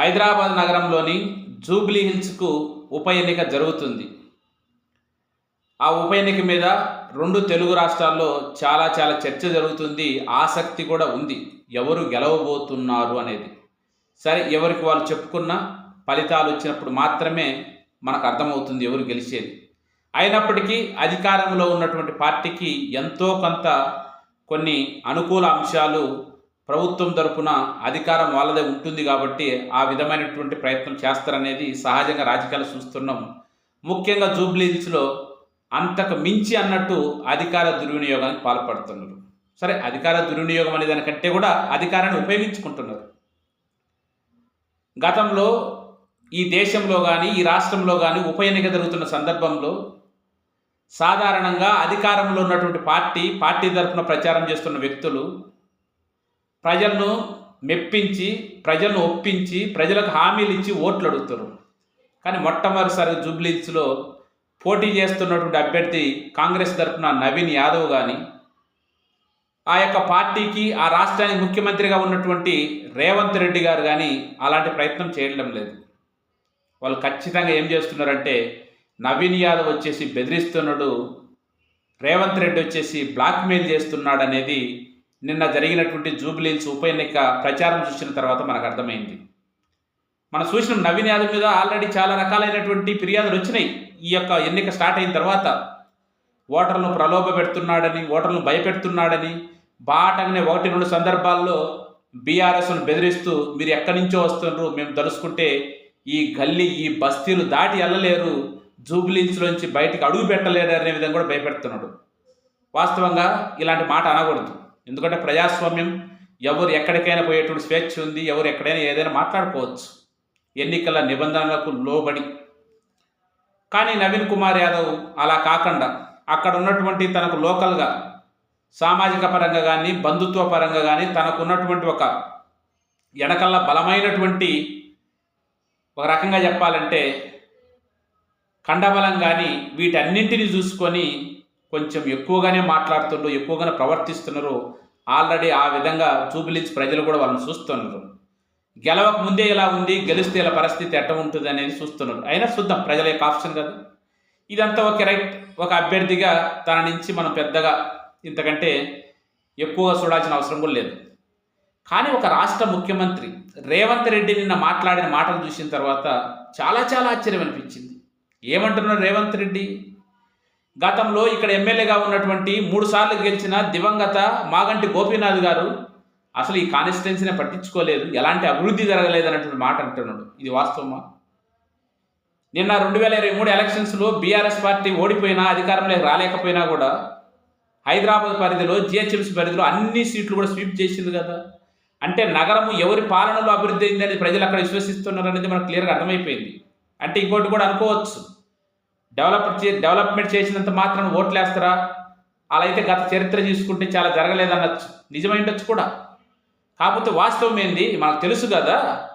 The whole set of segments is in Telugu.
హైదరాబాద్ నగరంలోని జూబ్లీ హిల్స్కు ఉప ఎన్నిక జరుగుతుంది. ఆ ఉప ఎన్నిక మీద రెండు తెలుగు రాష్ట్రాల్లో చాలా చాలా చర్చ జరుగుతుంది. ఆసక్తి కూడా ఉంది. ఎవరు గెలవబోతున్నారు అనేది. సరే ఎవరికి వాళ్ళు చెప్పుకున్న ఫలితాలు వచ్చినప్పుడు మాత్రమే మనకు అర్థమవుతుంది ఎవరు గెలిచేది. అయినప్పటికీ అధికారంలో ఉన్నటువంటి పార్టీకి ఎంతో కొంత కొన్ని అనుకూల అంశాలు ప్రభుత్వం తరపున అధికారం వాళ్ళదే ఉంటుంది కాబట్టి ఆ విధమైనటువంటి ప్రయత్నం చేస్తారనేది సహజంగా రాజకీయాలు చూస్తున్నాం. ముఖ్యంగా జూబ్లీహిల్స్లో అంతకు మించి అన్నట్టు అధికార దుర్వినియోగానికి పాల్పడుతున్నారు. సరే అధికార దుర్వినియోగం అనే దానికంటే కూడా అధికారాన్ని ఉపయోగించుకుంటున్నారు. గతంలో ఈ దేశంలో కానీ ఈ రాష్ట్రంలో కానీ ఉప ఎన్నిక జరుగుతున్న సందర్భంలో సాధారణంగా అధికారంలో ఉన్నటువంటి పార్టీ పార్టీ తరఫున ప్రచారం చేస్తున్న వ్యక్తులు ప్రజలను మెప్పించి ప్రజలను ఒప్పించి ప్రజలకు హామీలు ఇచ్చి ఓట్లు అడుగుతారు కానీ మొట్టమొదటిసారి జూబ్లీస్లో పోటీ చేస్తున్నటువంటి అభ్యర్థి కాంగ్రెస్ తరఫున నవీన్ యాదవ్ కానీ ఆ యొక్క పార్టీకి ఆ రాష్ట్రానికి ముఖ్యమంత్రిగా ఉన్నటువంటి రేవంత్ రెడ్డి గారు కానీ అలాంటి ప్రయత్నం చేయడం లేదు. వాళ్ళు ఖచ్చితంగా ఏం చేస్తున్నారంటే నవీన్ యాదవ్ వచ్చేసి బెదిరిస్తున్నాడు రేవంత్ రెడ్డి వచ్చేసి బ్లాక్మెయిల్ చేస్తున్నాడు అనేది నిన్న జరిగినటువంటి జూబ్లీహిల్స్ ఉప ఎన్నిక ప్రచారం చూసిన తర్వాత మనకు అర్థమైంది. మనం చూసిన నవీన్ యాదవ్ మీద ఆల్రెడీ చాలా రకాలైనటువంటి ఫిర్యాదులు వచ్చినాయి. ఈ యొక్క ఎన్నిక స్టార్ట్ అయిన తర్వాత ఓటర్లను ప్రలోభ పెడుతున్నాడని ఓటర్లను భయపెడుతున్నాడని బాటంగానే ఒకటి రెండు సందర్భాల్లో బీఆర్ఎస్ను బెదిరిస్తూ మీరు ఎక్కడి నుంచో వస్తున్నారు మేము తలుసుకుంటే ఈ గల్లీ ఈ బస్తీలు దాటి వెళ్ళలేరు జూబ్లీన్స్లోంచి బయటకు అడుగు పెట్టలేరు అనే విధంగా కూడా భయపెడుతున్నాడు. వాస్తవంగా ఇలాంటి మాట అనకూడదు. ఎందుకంటే ప్రజాస్వామ్యం ఎవరు ఎక్కడికైనా పోయేటువంటి స్వేచ్ఛ ఉంది ఎవరు ఎక్కడైనా ఏదైనా మాట్లాడుకోవచ్చు. ఎన్నికల నిబంధనలకు లోబడి. కానీ నవీన్ కుమార్ యాదవ్ అలా కాకుండా అక్కడ ఉన్నటువంటి తనకు లోకల్గా సామాజిక పరంగా కానీ బంధుత్వ పరంగా కానీ తనకు ఉన్నటువంటి ఒక వెనకల్ల బలమైనటువంటి ఒక రకంగా చెప్పాలంటే కండబలం కానీ వీటన్నింటిని చూసుకొని కొంచెం ఎక్కువగానే మాట్లాడుతుండ్రు ఎక్కువగానే ప్రవర్తిస్తున్నారు. ఆల్రెడీ ఆ విధంగా జూబిలిన్స్ ప్రజలు కూడా వాళ్ళని చూస్తున్నారు. గెలవక ముందే ఇలా ఉంది గెలిస్తే ఇలా పరిస్థితి ఎట్ట ఉంటుంది అనేది చూస్తున్నారు. అయినా చూద్దాం ప్రజల యొక్క ఆప్షన్ కదా. ఇదంతా ఒక రైట్ ఒక అభ్యర్థిగా తన నుంచి మనం పెద్దగా ఇంతకంటే ఎక్కువగా చూడాల్సిన అవసరం కూడా లేదు. కానీ ఒక రాష్ట్ర ముఖ్యమంత్రి రేవంత్ రెడ్డి నిన్న మాట్లాడిన మాటలు చూసిన తర్వాత చాలా చాలా ఆశ్చర్యం అనిపించింది. ఏమంటున్నారు రేవంత్ రెడ్డి? గతంలో ఇక్కడ ఎమ్మెల్యేగా ఉన్నటువంటి మూడు సార్లు గెలిచిన దివంగత మాగంటి గోపీనాథ్ గారు అసలు ఈ కాన్స్టిట్యున్సీనే పట్టించుకోలేదు. ఎలాంటి అభివృద్ధి జరగలేదు అన్నటువంటి మాట అంటున్నాడు. ఇది వాస్తవమా? నిన్న రెండు వేల ఇరవై మూడు ఎలక్షన్స్లో బీఆర్ఎస్ పార్టీ ఓడిపోయినా అధికారంలోకి రాలేకపోయినా కూడా హైదరాబాద్ పరిధిలో జిహెచ్ఎంసీ పరిధిలో అన్ని సీట్లు కూడా స్వీప్ చేసింది కదా. అంటే నగరము ఎవరి పాలనలో అభివృద్ధి అయిందని ప్రజలు అక్కడ విశ్వసిస్తున్నారు అనేది మనకు క్లియర్గా అర్థమైపోయింది. అంటే ఇంకోటి కూడా అనుకోవచ్చు. డెవలప్ డెవలప్మెంట్ చేసినంత మాత్రం ఓట్లు వేస్తారా అలా అయితే గత చరిత్ర చూసుకుంటే చాలా జరగలేదనొచ్చు. నిజమైండొచ్చు కూడా. కాకపోతే వాస్తవం ఏంది? మనకు తెలుసు కదా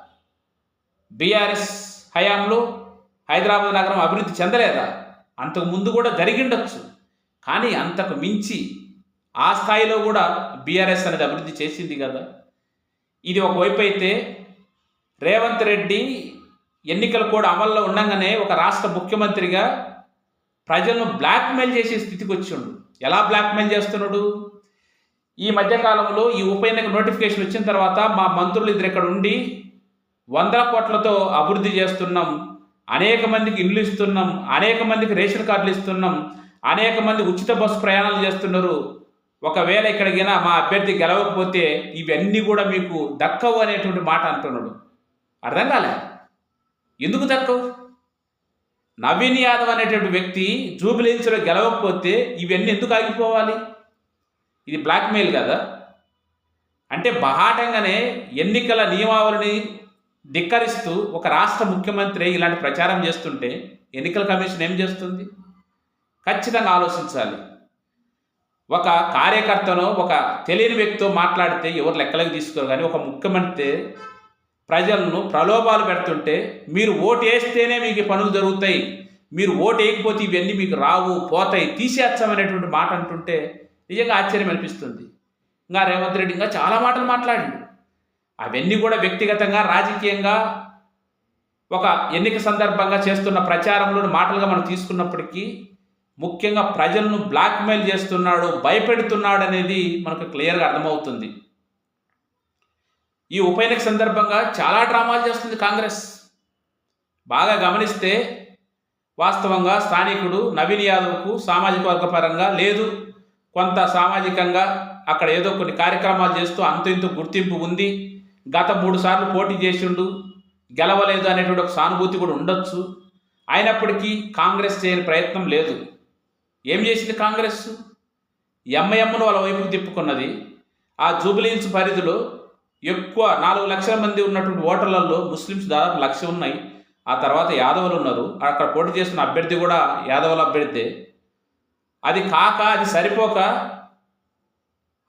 బీఆర్ఎస్ హయాంలో హైదరాబాద్ నగరం అభివృద్ధి చెందలేదా? అంతకు ముందు కూడా జరిగిండొచ్చు. కానీ అంతకు మించి ఆ స్థాయిలో కూడా బీఆర్ఎస్ అనేది అభివృద్ధి చేసింది కదా. ఇది ఒకవైపు అయితే రేవంత్ రెడ్డి ఎన్నికలు కూడా అమల్లో ఉండగానే ఒక రాష్ట్ర ముఖ్యమంత్రిగా ప్రజలను బ్లాక్మెయిల్ చేసే స్థితికి వచ్చిండు. ఎలా బ్లాక్మెయిల్ చేస్తున్నాడు? ఈ మధ్యకాలంలో ఈ ఉప ఎన్నిక నోటిఫికేషన్ వచ్చిన తర్వాత మా మంత్రులు ఇద్దరు ఇక్కడ ఉండి వందల కోట్లతో అభివృద్ధి చేస్తున్నాం అనేక మందికి ఇల్లు ఇస్తున్నాం అనేక మందికి రేషన్ కార్డులు ఇస్తున్నాం అనేక మంది ఉచిత బస్సు ప్రయాణాలు చేస్తున్నారు. ఒకవేళ ఇక్కడికైనా మా అభ్యర్థి గెలవకపోతే ఇవన్నీ కూడా మీకు దక్కవు అనేటువంటి మాట అంటున్నాడు. అర్థం కాలే? ఎందుకు దక్కవు నవీన్ యాదవ్ అనేటువంటి వ్యక్తి జూబిలీన్స్లో గెలవకపోతే ఇవన్నీ ఎందుకు ఆగిపోవాలి? ఇది బ్లాక్మెయిల్ కదా? అంటే బహాటంగానే ఎన్నికల నియమావళిని ధిక్కరిస్తూ ఒక రాష్ట్ర ముఖ్యమంత్రి ఇలాంటి ప్రచారం చేస్తుంటే ఎన్నికల కమిషన్ ఏం చేస్తుంది? ఖచ్చితంగా ఆలోచించాలి. ఒక కార్యకర్తను ఒక తెలియని వ్యక్తితో మాట్లాడితే ఎవరు లెక్కలకు తీసుకోరు కానీ ఒక ముఖ్యమంత్రి ప్రజలను ప్రలోభాలు పెడుతుంటే మీరు ఓటు వేస్తేనే మీకు పనులు జరుగుతాయి. మీరు ఓటు వేయకపోతే ఇవన్నీ మీకు రావు పోతాయి తీసేస్తామనేటువంటి మాట అంటుంటే నిజంగా ఆశ్చర్యం అనిపిస్తుంది. ఇంకా రేవంత్ రెడ్డి ఇంకా చాలా మాటలు మాట్లాడిండు. అవన్నీ కూడా వ్యక్తిగతంగా రాజకీయంగా ఒక ఎన్నిక సందర్భంగా చేస్తున్న ప్రచారంలోని మాటలుగా మనం తీసుకున్నప్పటికీ ముఖ్యంగా ప్రజలను బ్లాక్మెయిల్ చేస్తున్నాడు భయపెడుతున్నాడు అనేది మనకు క్లియర్గా అర్థమవుతుంది. ఈ ఉప ఎన్నిక సందర్భంగా చాలా డ్రామాలు చేస్తుంది కాంగ్రెస్. బాగా గమనిస్తే వాస్తవంగా స్థానికుడు నవీన్ యాదవ్కు సామాజిక వర్గ పరంగా లేదు. కొంత సామాజికంగా అక్కడ ఏదో కొన్ని కార్యక్రమాలు చేస్తూ అంత ఇంత గుర్తింపు ఉంది. గత మూడు సార్లు పోటీ చేసిండు. గెలవలేదు అనేటువంటి ఒక సానుభూతి కూడా ఉండొచ్చు. అయినప్పటికీ కాంగ్రెస్ చేయని ప్రయత్నం లేదు. ఏం చేసింది కాంగ్రెస్? ఎంఐఎంను వాళ్ళ వైపు తిప్పుకున్నది. ఆ జూబిలీన్స్ పరిధిలో ఎక్కువ నాలుగు లక్షల మంది ఉన్నటువంటి ఓటర్లలో ముస్లిమ్స్ దాదాపు లక్ష ఉన్నాయి. ఆ తర్వాత యాదవులు ఉన్నారు. అక్కడ పోటీ చేస్తున్న అభ్యర్థి కూడా యాదవుల అభ్యర్థి. అది కాక అది సరిపోక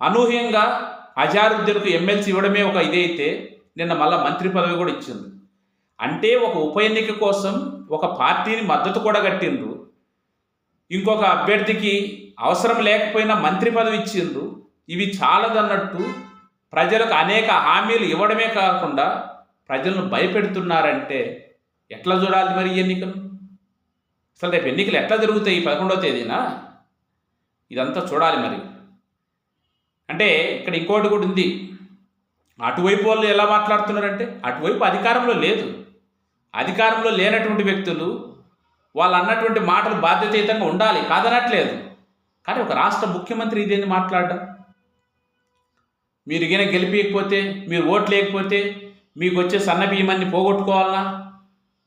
అనూహ్యంగా అజారుద్దీన్కు ఎమ్మెల్సీ ఇవ్వడమే ఒక ఇదైతే నిన్న మళ్ళా మంత్రి పదవి కూడా ఇచ్చింది. అంటే ఒక ఉప ఎన్నిక కోసం ఒక పార్టీని మద్దతు కూడా కట్టిండ్రు. ఇంకొక అభ్యర్థికి అవసరం లేకపోయినా మంత్రి పదవి ఇచ్చిండ్రు. ఇవి చాలదన్నట్టు ప్రజలకు అనేక హామీలు ఇవ్వడమే కాకుండా ప్రజలను భయపెడుతున్నారంటే ఎట్లా చూడాలి మరి ఈ ఎన్నికలు అసలు రేపు ఎన్నికలు ఎట్లా జరుగుతాయి పదకొండవ తేదీన? ఇదంతా చూడాలి మరి. అంటే ఇక్కడ ఇంకోటి కూడా ఉంది. అటువైపు వాళ్ళు ఎలా మాట్లాడుతున్నారంటే అటువైపు అధికారంలో లేదు. అధికారంలో లేనటువంటి వ్యక్తులు వాళ్ళు అన్నటువంటి మాటలు బాధ్యతయుతంగా ఉండాలి కాదనట్లేదు. కానీ ఒక రాష్ట్ర ముఖ్యమంత్రి ఇదేంది మాట్లాడడం? మీరు గిన గెలిపించకపోతే మీరు ఓట్లు లేకపోతే మీకు వచ్చే సన్న బియ్యమన్ని పోగొట్టుకోవాలనా?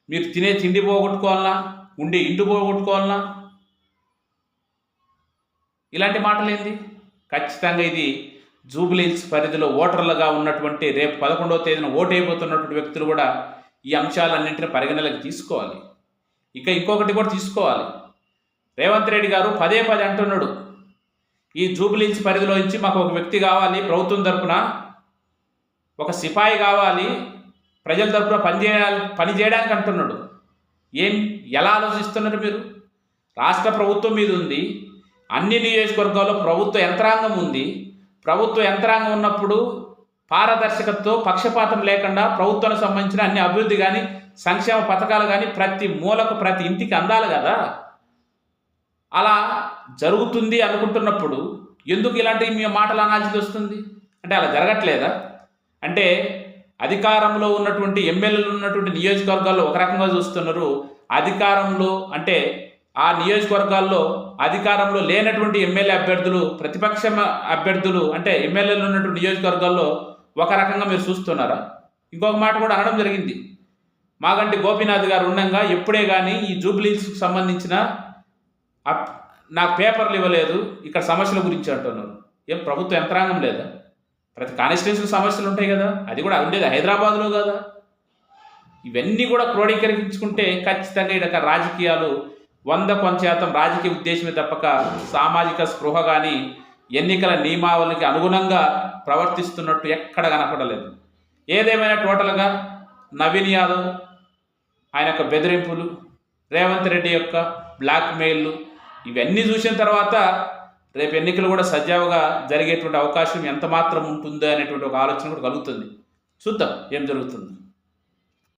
మీరు తినే తిండి పోగొట్టుకోవాలనా? ఉండే ఇంటి పోగొట్టుకోవాలనా? ఇలాంటి మాటలేంది? ఖచ్చితంగా ఇది జూబ్లీహిల్స్ పరిధిలో ఓటర్లుగా ఉన్నటువంటి రేపు పదకొండవ తేదీన ఓటు అయిపోతున్నటువంటి వ్యక్తులు కూడా ఈ అంశాలన్నింటినీ పరిగణలోకి తీసుకోవాలి. ఇక ఇంకొకటి కూడా తీసుకోవాలి. రేవంత్ రెడ్డి గారు పదే పదే అంటున్నాడు. ఈ జూబ్లీహిల్స్ పరిధిలో నుంచి మాకు ఒక వ్యక్తి కావాలి ప్రభుత్వం తరపున. ఒక సిపాయి కావాలి. ప్రజల తరపున పనిచేయాలి పని చేయడానికి అంటున్నాడు. ఏం ఎలా ఆలోచిస్తున్నారు మీరు? రాష్ట్ర ప్రభుత్వం మీద ఉంది. అన్ని నియోజకవర్గాల్లో ప్రభుత్వ యంత్రాంగం ఉంది. ప్రభుత్వ యంత్రాంగం ఉన్నప్పుడు పారదర్శకతతో పక్షపాతం లేకుండా ప్రభుత్వానికి సంబంధించిన అన్ని అభివృద్ధి కానీ సంక్షేమ పథకాలు కానీ ప్రతి మూలకు ప్రతి ఇంటికి అందాలి కదా. అలా జరుగుతుంది అనుకుంటున్నప్పుడు ఎందుకు ఇలాంటి మీ మాటలు అనాల్సి వస్తుంది? అంటే అలా జరగట్లేదా? అంటే అధికారంలో ఉన్నటువంటి ఎమ్మెల్యేలు ఉన్నటువంటి నియోజకవర్గాల్లో ఒక రకంగా చూస్తున్నారు అధికారంలో అంటే ఆ నియోజకవర్గాల్లో అధికారంలో లేనటువంటి ఎమ్మెల్యే అభ్యర్థులు ప్రతిపక్ష అభ్యర్థులు అంటే ఎమ్మెల్యేలు ఉన్నటువంటి నియోజకవర్గాల్లో ఒక రకంగా మీరు చూస్తున్నారా? ఇంకొక మాట కూడా అనడం జరిగింది. మాగంటి గోపీనాథ్ గారు ఉండగా ఎప్పుడే కానీ ఈ జూబ్లీస్కి సంబంధించిన నాకు పేపర్లు ఇవ్వలేదు ఇక్కడ సమస్యల గురించి అంటున్నారు. ఏం ప్రభుత్వ యంత్రాంగం లేదా? ప్రతి కానిస్టేషన్ సమస్యలు ఉంటాయి కదా అది కూడా ఉండేది హైదరాబాద్లో కదా? ఇవన్నీ కూడా క్రోడీకరించుకుంటే ఖచ్చితంగా ఇక్కడ రాజకీయాలు వంద కొంత శాతం రాజకీయ ఉద్దేశమే తప్పక సామాజిక స్పృహ కానీ ఎన్నికల నియమావళికి అనుగుణంగా ప్రవర్తిస్తున్నట్టు ఎక్కడ కనపడలేదు. ఏదేమైనా టోటల్గా నవీన్ యాదవ్ ఆయన యొక్క బెదిరింపులు రేవంత్ రెడ్డి యొక్క బ్లాక్మెయిల్లు ఇవన్నీ చూసిన తర్వాత రేపు ఎన్నికలు కూడా సజావుగా జరిగేటువంటి అవకాశం ఎంత మాత్రం ఉంటుందో అనేటువంటి ఒక ఆలోచన కూడా కలుగుతుంది. చూద్దాం ఏం జరుగుతుంది.